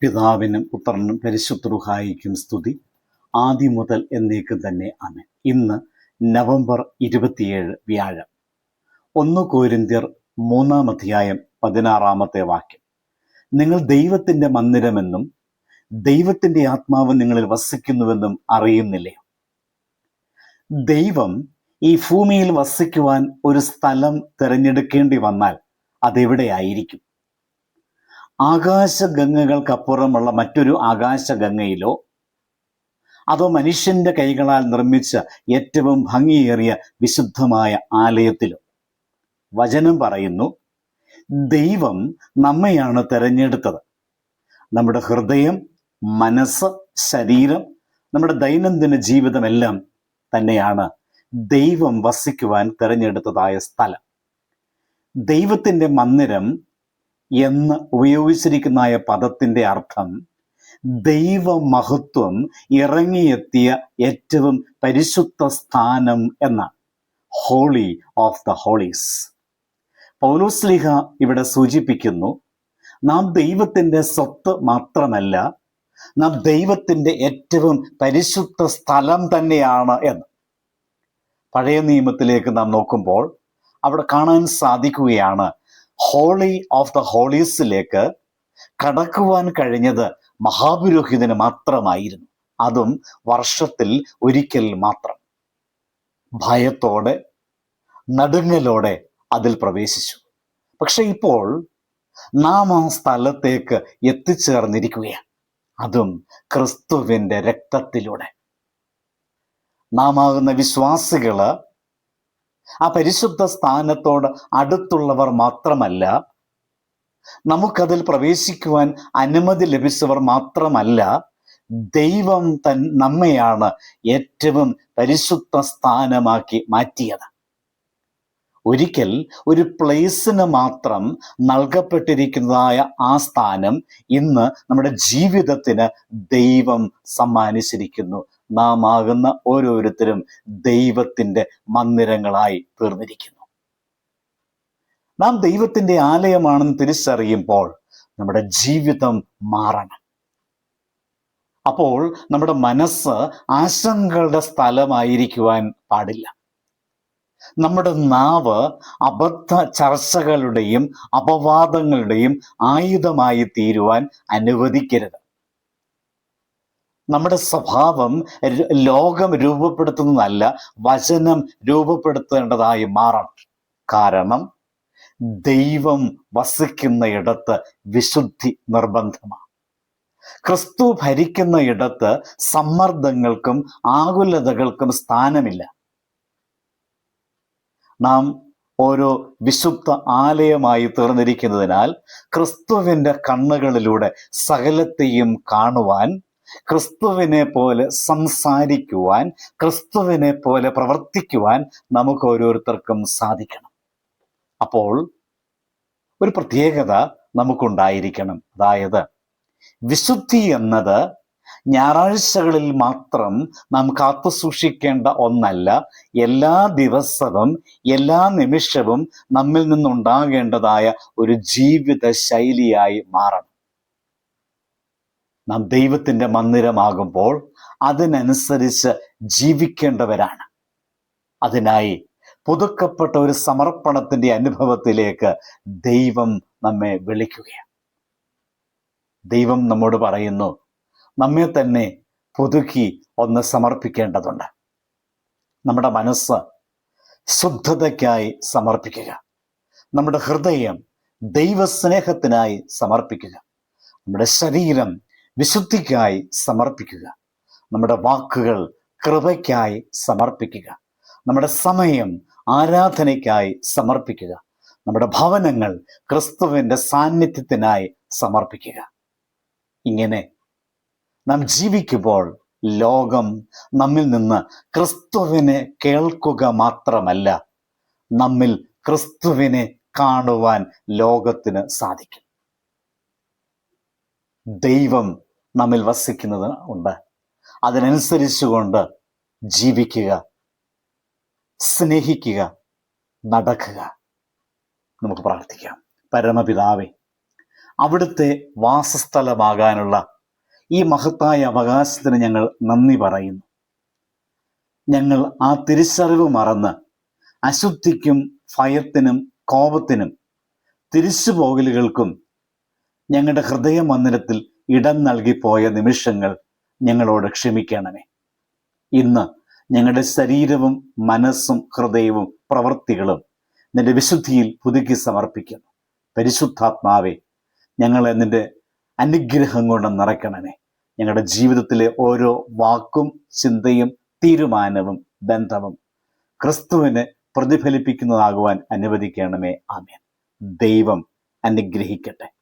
പിതാവിനും പുത്രനും പരിശുദ്ധറുഹായിക്കും സ്തുതി. ആദ്യം മുതൽ എന്നേക്കും തന്നെ ആമേൻ. ഇന്ന് നവംബർ ഇരുപത്തിയേഴ് വ്യാഴം. ഒന്ന് കോരിന്ത്യർ മൂന്നാം അധ്യായം പതിനാറാമത്തെ വാക്യം. നിങ്ങൾ ദൈവത്തിന്റെ മന്ദിരമെന്നും ദൈവത്തിന്റെ ആത്മാവ് നിങ്ങളിൽ വസിക്കുന്നുവെന്നും അറിയുന്നില്ലേ? ദൈവം ഈ ഭൂമിയിൽ വസിക്കുവാൻ ഒരു സ്ഥലം തിരഞ്ഞെടുക്കേണ്ടി വന്നാൽ അതെവിടെയായിരിക്കും? ആകാശഗംഗകൾക്കപ്പുറമുള്ള മറ്റൊരു ആകാശഗംഗയിലോ അതോ മനുഷ്യന്റെ കൈകളാൽ നിർമ്മിച്ച ഏറ്റവും ഭംഗിയേറിയ വിശുദ്ധമായ ആലയത്തിലോ. വചനം പറയുന്നു ദൈവം നമ്മെയാണ് തെരഞ്ഞെടുത്തത്. നമ്മുടെ ഹൃദയം മനസ്സ് ശരീരം നമ്മുടെ ദൈനംദിന ജീവിതമെല്ലാം തന്നെയാണ് ദൈവം വസിക്കുവാൻ തിരഞ്ഞെടുത്തതായ സ്ഥലം. ദൈവത്തിന്റെ മന്ദിരം എന്ന് ഉപയോഗിച്ചിരിക്കുന്ന പദത്തിന്റെ അർത്ഥം ദൈവമഹത്വം ഇറങ്ങിയെത്തിയ ഏറ്റവും പരിശുദ്ധ സ്ഥാനം എന്നാണ്. ഹോളി ഓഫ് ദ ഹോളീസ് പൗലോസ്ലിഹ ഇവിടെ സൂചിപ്പിക്കുന്നു നാം ദൈവത്തിന്റെ സ്വത്ത് മാത്രമല്ല നാം ദൈവത്തിന്റെ ഏറ്റവും പരിശുദ്ധ സ്ഥലം തന്നെയാണ് എന്ന്. പഴയ നിയമത്തിലേക്ക് നാം നോക്കുമ്പോൾ അവിടെ കാണാൻ സാധിക്കുകയാണ് ഹോളി ഓഫ് ദ ഹോളീസിലേക്ക് കടക്കുവാൻ കഴിഞ്ഞത് മഹാപുരോഹിതന് മാത്രമായിരുന്നു. അതും വർഷത്തിൽ ഒരിക്കൽ മാത്രം. ഭയത്തോടെ നടുങ്ങലോടെ അതിൽ പ്രവേശിച്ചു. പക്ഷെ ഇപ്പോൾ നാം ആ സ്ഥലത്തേക്ക് എത്തിച്ചേർന്നിരിക്കുകയാണ്. അതും ക്രിസ്തുവിന്റെ രക്തത്തിലൂടെ. നാം ആകുന്ന വിശ്വാസികൾ ആ പരിശുദ്ധ സ്ഥാനത്തോട് അടുത്തുള്ളവർ മാത്രമല്ല നമുക്കതിൽ പ്രവേശിക്കുവാൻ അനുമതി ലഭിച്ചവർ മാത്രമല്ല ദൈവം തൻ നമ്മയാണ് ഏറ്റവും പരിശുദ്ധ സ്ഥാനമാക്കി മാറ്റിയത്. ഒരിക്കൽ ഒരു പ്ലേസിന് മാത്രം നൽകപ്പെട്ടിരിക്കുന്നതായ ആ സ്ഥാനം ഇന്ന് നമ്മുടെ ജീവിതത്തിന് ദൈവം സമ്മാനിച്ചിരിക്കുന്നു. നാം ആകുന്ന ഓരോരുത്തരും ദൈവത്തിന്റെ മന്ദിരങ്ങളായി തീർന്നിരിക്കുന്നു. നാം ദൈവത്തിന്റെ ആലയമാണെന്ന് തിരിച്ചറിയുമ്പോൾ നമ്മുടെ ജീവിതം മാറണം. അപ്പോൾ നമ്മുടെ മനസ്സ് ആശങ്കകളുടെ സ്ഥലമായിരിക്കുവാൻ പാടില്ല. നമ്മുടെ നാവ് അബദ്ധ ചർച്ചകളുടെയും അപവാദങ്ങളുടെയും ആയുധമായി തീരുവാൻ അനുവദിക്കരുത്. നമ്മുടെ സ്വഭാവം ലോകം രൂപപ്പെടുത്തുന്നതല്ല വചനം രൂപപ്പെടുത്തേണ്ടതായി മാറണം കാരണം ദൈവം വസിക്കുന്ന ഇടത്ത് വിശുദ്ധി നിർബന്ധമാണ്. ക്രിസ്തു ഭരിക്കുന്ന ഇടത്ത് സമ്മർദ്ദങ്ങൾക്കും ആകുലതകൾക്കും സ്ഥാനമില്ല. നാം ഓരോ വിശുദ്ധ ആലയമായി തീർന്നിരിക്കുന്നതിനാൽ ക്രിസ്തുവിന്റെ കണ്ണുകളിലൂടെ സകലത്തെയും കാണുവാൻ ക്രിസ്തുവിനെ പോലെ സംസാരിക്കുവാൻ ക്രിസ്തുവിനെ പോലെ പ്രവർത്തിക്കുവാൻ നമുക്ക് ഓരോരുത്തർക്കും സാധിക്കണം. അപ്പോൾ ഒരു പ്രത്യേകത നമുക്കുണ്ടായിരിക്കണം. അതായത് വിശുദ്ധി എന്നത് ഞായറാഴ്ചകളിൽ മാത്രം നാം കാത്തു സൂക്ഷിക്കേണ്ട ഒന്നല്ല എല്ലാ ദിവസവും എല്ലാ നിമിഷവും നമ്മിൽ നിന്നുണ്ടാകേണ്ടതായ ഒരു ജീവിത ശൈലിയായി മാറണം. നാം ദൈവത്തിന്റെ മന്ദിരമാകുമ്പോൾ അതിനനുസരിച്ച് ജീവിക്കേണ്ടവരാണ്. അതിനായി പുതുക്കപ്പെട്ട ഒരു സമർപ്പണത്തിന്റെ അനുഭവത്തിലേക്ക് ദൈവം നമ്മെ വിളിക്കുകയാണ്. ദൈവം നമ്മോട് പറയുന്നു നമ്മെ തന്നെ പുതുക്കി ഒന്ന് സമർപ്പിക്കേണ്ടതുണ്ട്. നമ്മുടെ മനസ്സ് ശുദ്ധതയ്ക്കായി സമർപ്പിക്കുക. നമ്മുടെ ഹൃദയം ദൈവസ്നേഹത്തിനായി സമർപ്പിക്കുക. നമ്മുടെ ശരീരം വിശുദ്ധിക്കായി സമർപ്പിക്കുക. നമ്മുടെ വാക്കുകൾ കൃപയ്ക്കായി സമർപ്പിക്കുക. നമ്മുടെ സമയം ആരാധനയ്ക്കായി സമർപ്പിക്കുക. നമ്മുടെ ഭവനങ്ങൾ ക്രിസ്തുവിന്റെ സാന്നിധ്യത്തിനായി സമർപ്പിക്കുക. ഇങ്ങനെ നാം ജീവിക്കുമ്പോൾ ലോകം നമ്മിൽ നിന്ന് ക്രിസ്തുവിനെ കേൾക്കുക മാത്രമല്ല നമ്മിൽ ക്രിസ്തുവിനെ കാണുവാൻ ലോകത്തിന് സാധിക്കും. ദൈവം നമ്മിൽ വസിക്കുന്നത് ഉണ്ട്. അതിനനുസരിച്ചുകൊണ്ട് ജീവിക്കുക സ്നേഹിക്കുക നടക്കുക. നമുക്ക് പ്രാർത്ഥിക്കാം. പരമപിതാവെ അവിടുത്തെ വാസസ്ഥലമാകാനുള്ള ഈ മഹത്തായ അവകാശത്തിന് ഞങ്ങൾ നന്ദി പറയുന്നു. ഞങ്ങൾ ആ തിരിച്ചറിവ് മറന്ന് അശുദ്ധിക്കും ഭയത്തിനും കോപത്തിനും തിരിച്ചുപോകലുകൾക്കും ഞങ്ങളുടെ ഹൃദയ മന്ദിരത്തിൽ ഇടം നൽകിപ്പോയ നിമിഷങ്ങൾ ഞങ്ങളോട് ക്ഷമിക്കണമേ. ഇന്ന് ഞങ്ങളുടെ ശരീരവും മനസ്സും ഹൃദയവും പ്രവൃത്തികളും നിന്റെ വിശുദ്ധിയിൽ പുതുക്കി സമർപ്പിക്കുന്നു. പരിശുദ്ധാത്മാവെ ഞങ്ങളെ നിന്റെ അനുഗ്രഹം കൊണ്ട് നിറയ്ക്കണമേ. ഞങ്ങളുടെ ജീവിതത്തിലെ ഓരോ വാക്കും ചിന്തയും തീരുമാനവും ബന്ധവും ക്രിസ്തുവിനെ പ്രതിഫലിപ്പിക്കുന്നതാകുവാൻ അനുവദിക്കണമേ. ആമേൻ. ദൈവം അനുഗ്രഹിക്കട്ടെ.